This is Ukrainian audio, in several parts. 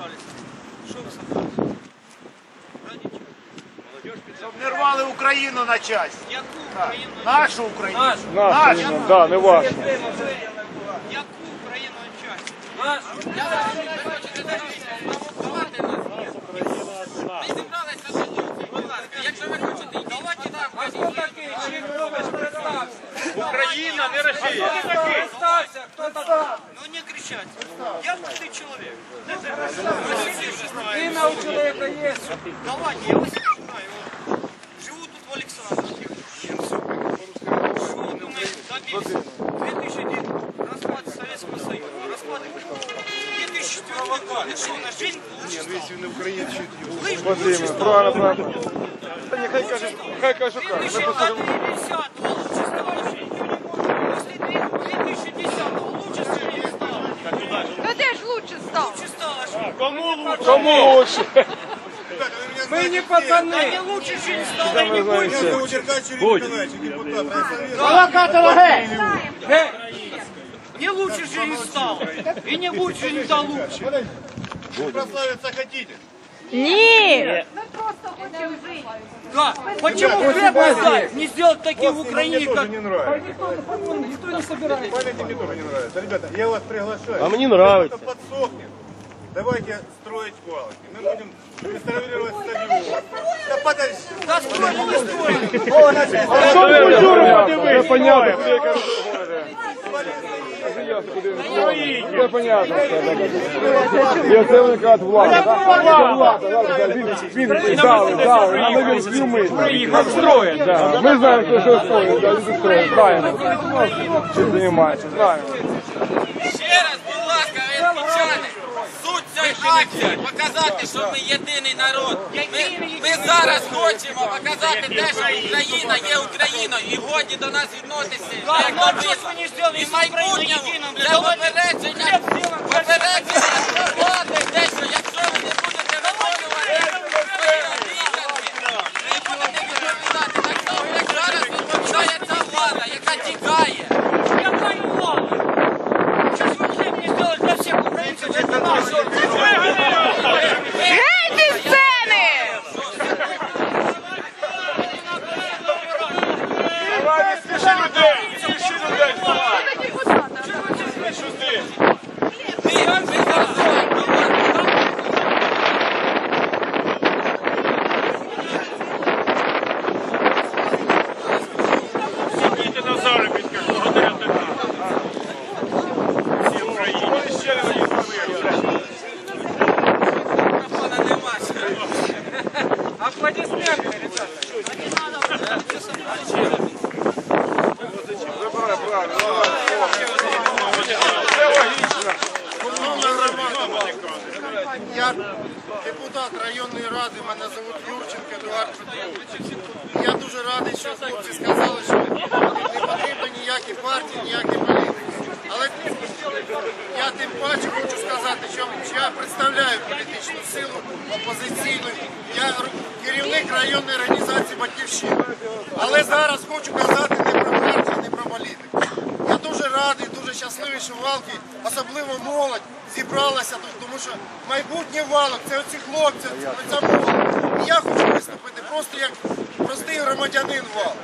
собрались? Что вы собрались? Щоб не рвали Україну на часть. Яку Україну? Нашу Україну. Нашу. Нашу. Нашу, да, не вашу. Яку Україну на часть? Нашу. Я вас не хочете провокувати нас? Ми зібрались на будь ласка. Якщо ви хочете, давайте. А хто такий? Робиш? Представся. Україна, не Росія. Представься, хто такий? Ну не кричать. Я молодой человек. Вы все уже знаете. Имя у человека есть. Давайте, я вас не знаю. Вот. Живу тут в Александровке. Что вы думаете, добились? 2001 распад Советского Союза, распад 2004 год. И что, на жизнь лучше стало? Лыжи лучше Вадиме, стало. правильно, правильно. Та нехай каже, хай каже, що каже. Ми просто 2010 лучше Стало жить. Кому лучше? Мы не Да пацаны. не лучше жизнь стала и не будет. Не лучше жизнь стала. И не будет жизнь стала лучше. Прославиться хотите? Ні. Ми просто хочемо жити. Да. Почему хлеб раздать? Не сделать таких в Украине, как... не нравится. Никто не собирается. Памяти мне тоже не нравится. Ребята, я вас приглашаю. А мне нравится. Кто подсохнет, давайте строить валки. Мы будем реставрировать стадион. Да подожди. Да строим, не строим. Що ви культуру Це понятно. Це понятно. Я це вони кажуть влада. він, дали, дали, а ми він. Строїть, да. Ми знаємо, що строїть, да, люди строїть, знаємо. Чим займається, знаємо. Ще раз, суть показати, що ми єдиний народ. Ми, ми зараз хочемо показати те, що Україна є Україною. І годі до нас відноситися. як до сделали І в майбутньому для попередження, попередження. влади, те, що? Якщо ви не будете Депутат районної ради, мене звуть Юрченко Едуард Петрович. Я дуже радий, що хлопці сказали, що не потрібно ніякі партії, ніякі політики. Але я тим паче хочу сказати, що я представляю політичну силу опозиційну. Я керівник районної організації Батьківщина. Але зараз хочу казати не про партію, не про політику. Я дуже радий, дуже щасливий, що валки, особливо молодь, зібралася тут, тому що майбутнє валок це оці хлопці, це ця молодь. І я хочу виступити просто як простий громадянин валок.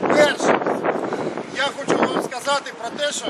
Перше, я хочу вам сказати про те, що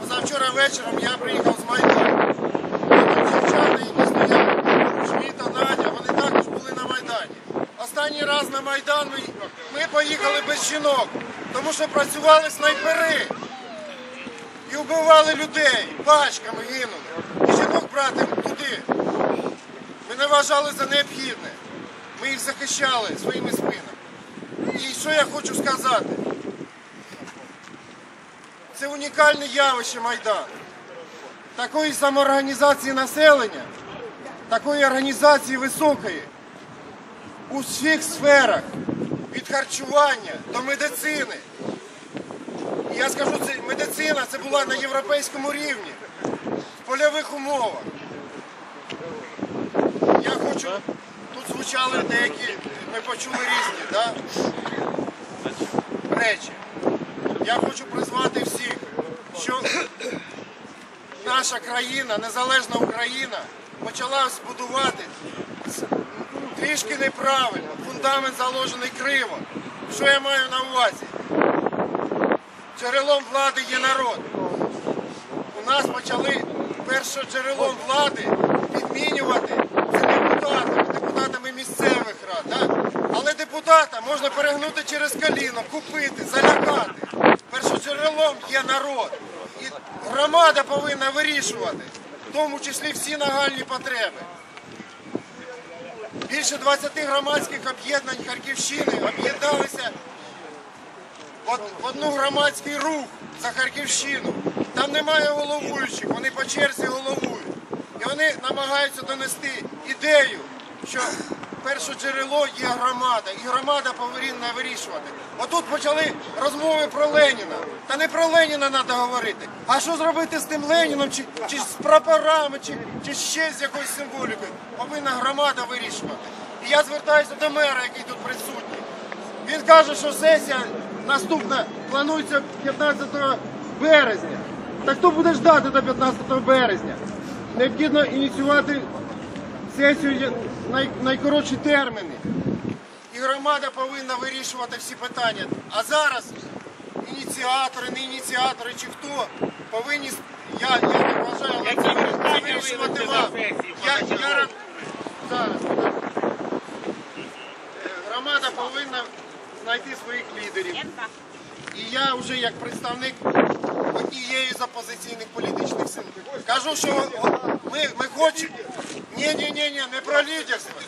позавчора вечором я приїхав з Майдану. Дівчата, які стоять, Шміта, Надя, вони також були на Майдані. Останній раз на Майдан ми, ми поїхали без жінок, тому що працювали снайпери вбивали людей, пачками гинули. І жінок брати туди. Ми не вважали за необхідне. Ми їх захищали своїми спинами. І що я хочу сказати? Це унікальне явище Майдан. Такої самоорганізації населення, такої організації високої у всіх сферах, від харчування до медицини. Я скажу, це медицина це була на європейському рівні, в польових умовах. Я хочу, тут звучали деякі, ми почули різні да? речі. Я хочу призвати всіх, що наша країна, незалежна Україна, почала збудувати трішки неправильно. Фундамент заложений криво. Що я маю на увазі? Джерелом влади є народ. У нас почали першим джерелом влади підмінювати це депутатами, депутатами місцевих рад. Да? Але депутата можна перегнути через коліно, купити, залякати. Першоджерелом є народ. І громада повинна вирішувати, в тому числі всі нагальні потреби. Більше 20 громадських об'єднань Харківщини об'єдналися в одну громадський рух за Харківщину. Там немає головуючих, вони по черзі головують. І вони намагаються донести ідею, що перше джерело є громада, і громада повинна вирішувати. Отут почали розмови про Леніна. Та не про Леніна треба говорити. А що зробити з тим Леніном, чи, чи з прапорами, чи, чи ще з якоюсь символікою? Повинна громада вирішувати. І я звертаюся до мера, який тут присутній. Він каже, що сесія наступна планується 15 березня. Так хто буде ждати до 15 березня? Необхідно ініціювати сесію най, найкоротші терміни. І громада повинна вирішувати всі питання. А зараз ініціатори, не ініціатори чи хто повинні. Я, я не вважаю, але це вирішувати вам. Я, я, ра- зараз. Е, Громада повинна знайти своїх лідерів. І я вже як представник однієї з опозиційних політичних сил кажу, що ми, ми хочемо. Ні, ні, ні, ні, не про лідерство.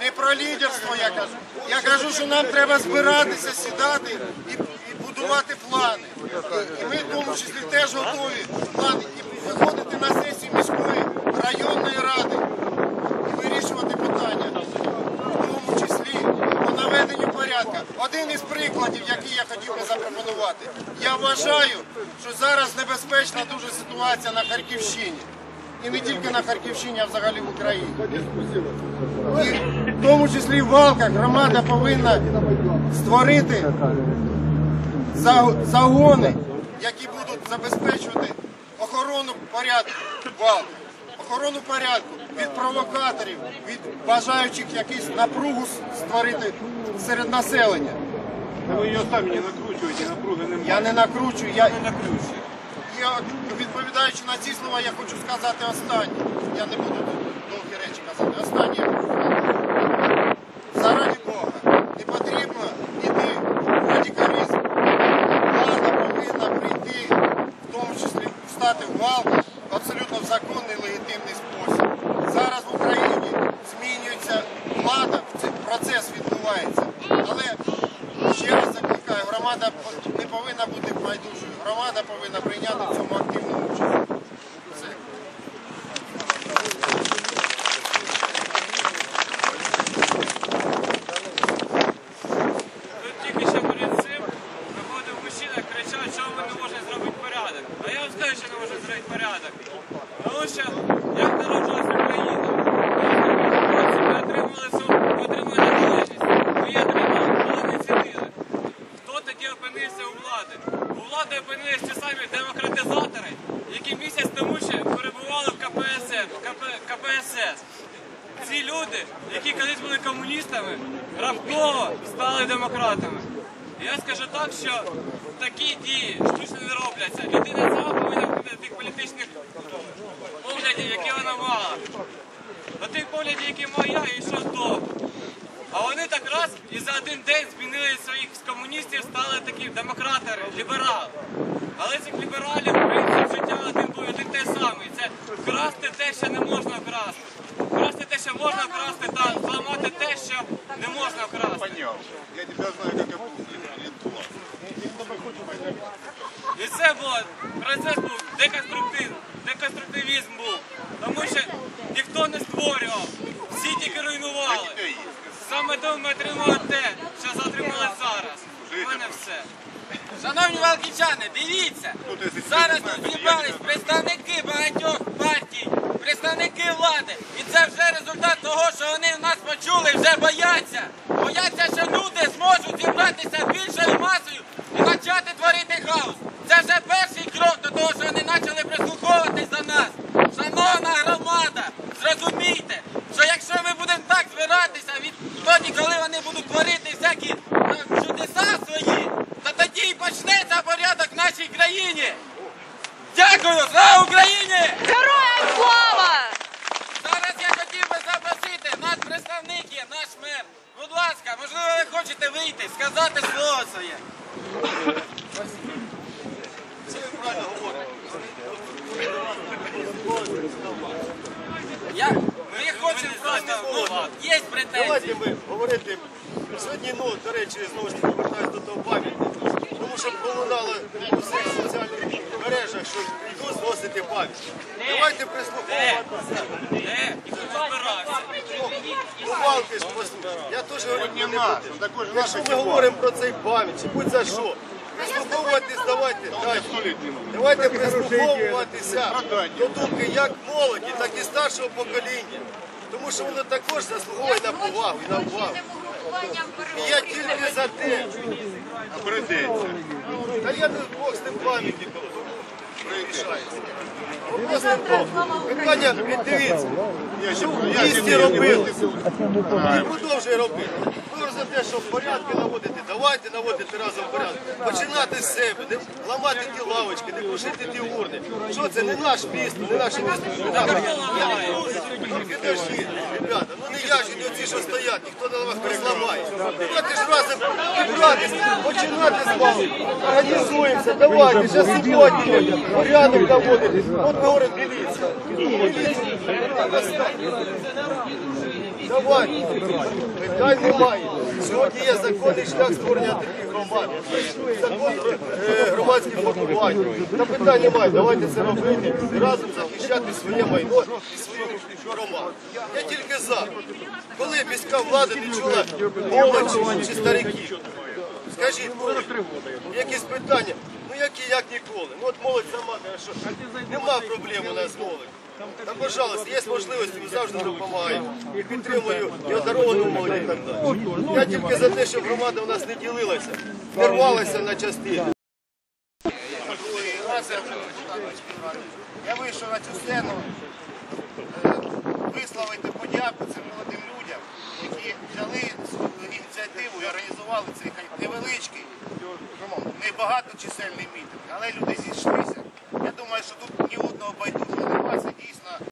Не про лідерство я кажу. Я кажу, що нам треба збиратися, сідати і, і будувати плани. І, і ми в тому числі теж готові плани і виходити на сесію міської районної ради і вирішувати питання, в тому числі по порядку. Один із прикладів, який я хотів би запропонувати. Я вважаю, що зараз небезпечна дуже ситуація на Харківщині. І не тільки на Харківщині, а взагалі в Україні. І в тому числі в Валках громада повинна створити загони, які будуть забезпечувати охорону порядку в Валках. Охорону порядку від провокаторів, від бажаючих якусь напругу створити серед населення. Ви її самі не накручуєте, напруги немає. Я не накручую, я не накручую. І відповідаючи на ці слова, я хочу сказати останнє. Я не буду довгі речі казати. Останнє. Заради Бога, не потрібно йти в радикалізм. Влада повинна прийти, в тому числі встати в вал, абсолютно в законний легітимний спосіб. Зараз в Україні змінюється влада, цей процес відбувається. Але ще раз закликаю, громада не повинна бути байдужою. Громада повинна прийняти в цьому активну участь. Все. Тут тільки що перед цим виходив мужчина, кричав, що ми не можемо зробити порядок. А я вам скажу, що не можемо зробити порядок. Тому що як народилася Україна, ми отримали цю ми отримали незалежність. Ми її отримали, але не цінили. Хто тоді опинився у влади? У влади опинилися ті самі демократизатори, які місяць тому ще перебували в КПСС. КП, КПСС. Ці люди, які колись були комуністами, раптово стали демократами. Я скажу так, що такі дії штучно не робляться. Людина сама повинна бути тих політичних поглядів, які вона мала. До тих поглядів, які маю і що довго. А вони так раз і за один день змінили своїх з комуністів, стали такі демократи, ліберали. Але цих лібералів принцип життя один був один той самий. Це вкрасти те, що не можна вкрасти. Вкрасти те, що можна вкрасти, та зламати те, що не можна вкрасти. Я тебя знаю, как опухли. І це було, процес був деконструктив, деконструктивізм був. Тому що ніхто не створював. Саме тому ми отримали те, що затримали зараз. У мене все. Шановні валкічани, дивіться, зараз тут зібрались представники багатьох партій, представники влади. І це вже результат того, що вони нас почули, вже бояться. Бояться, що люди зможуть зібратися більшою масою і почати творити хаос. Це вже перший крок до того, що вони почали прислуховуватись до нас. Шановна громада, зрозумійте. Україні! Дякую! Слава Україні! Героям слава! Зараз я хотів би запросити наш представник є, наш мер. Будь ласка, можливо, ви хочете вийти, сказати слово своє. Я, ми хочемо просто, ну, є претензії. Давайте ми говорити. Сьогодні, ну, до речі, знову ж таки повертаюся до того пам'ятника. Тому що пролунало у всіх соціальних мережах, що йдуть зносити пам'ятник. Давайте прислуховуватися. Де? Ніхто не збирався. Ну, палки ж. Я теж говорю, не проти. Якщо ми говоримо про цей пам'ятник, будь за що. Прислуховуватись давайте. далі. Давайте прислуховуватися до думки як молоді, так і старшого покоління. Тому що воно також заслуговує на повагу і на увагу. І я тільки за те. Та я не Бог з тим пам'ятником. Питання, дивіться, що місті робили і продовжує робити. Ви за те, що порядки наводити, давайте наводити разом порядок. Починати з себе, не ламати ті лавочки, не пушити ті урни. Що це не наш місто, не наше місто. Ребята, ну не що стоять, ніхто на вас не. Давайте ж разом зібратися, починати з вами. Організуємося, давайте, зараз сьогодні порядок наводити. От ми говоримо, міліція. Міліція. Давай, питань немає. Сьогодні є законний шлях створення таких громад. Е, формування. Та питань немає, давайте це робити і разом захищати своє майно і свою громаду. Я тільки за. Коли міська влада не чула молодь чи стариків? Скажіть, якісь питання? Ну які як ніколи. Ну от молодь сама що нема проблем у нас з молодь. Та, пожалуйста, є можливості, ми завжди допомагаємо. Підтримую і одаровану молоді і так далі. Я тільки за те, щоб громада в нас не ділилася, не рвалася на частини. Я вийшов на цю сцену е, висловити подяку цим молодим людям, які взяли ініціативу і організували цей невеличкий, ну, небагаточисельний мітинг, але люди зійшлися думаю, що тут ні одного байдужого немає, дійсно.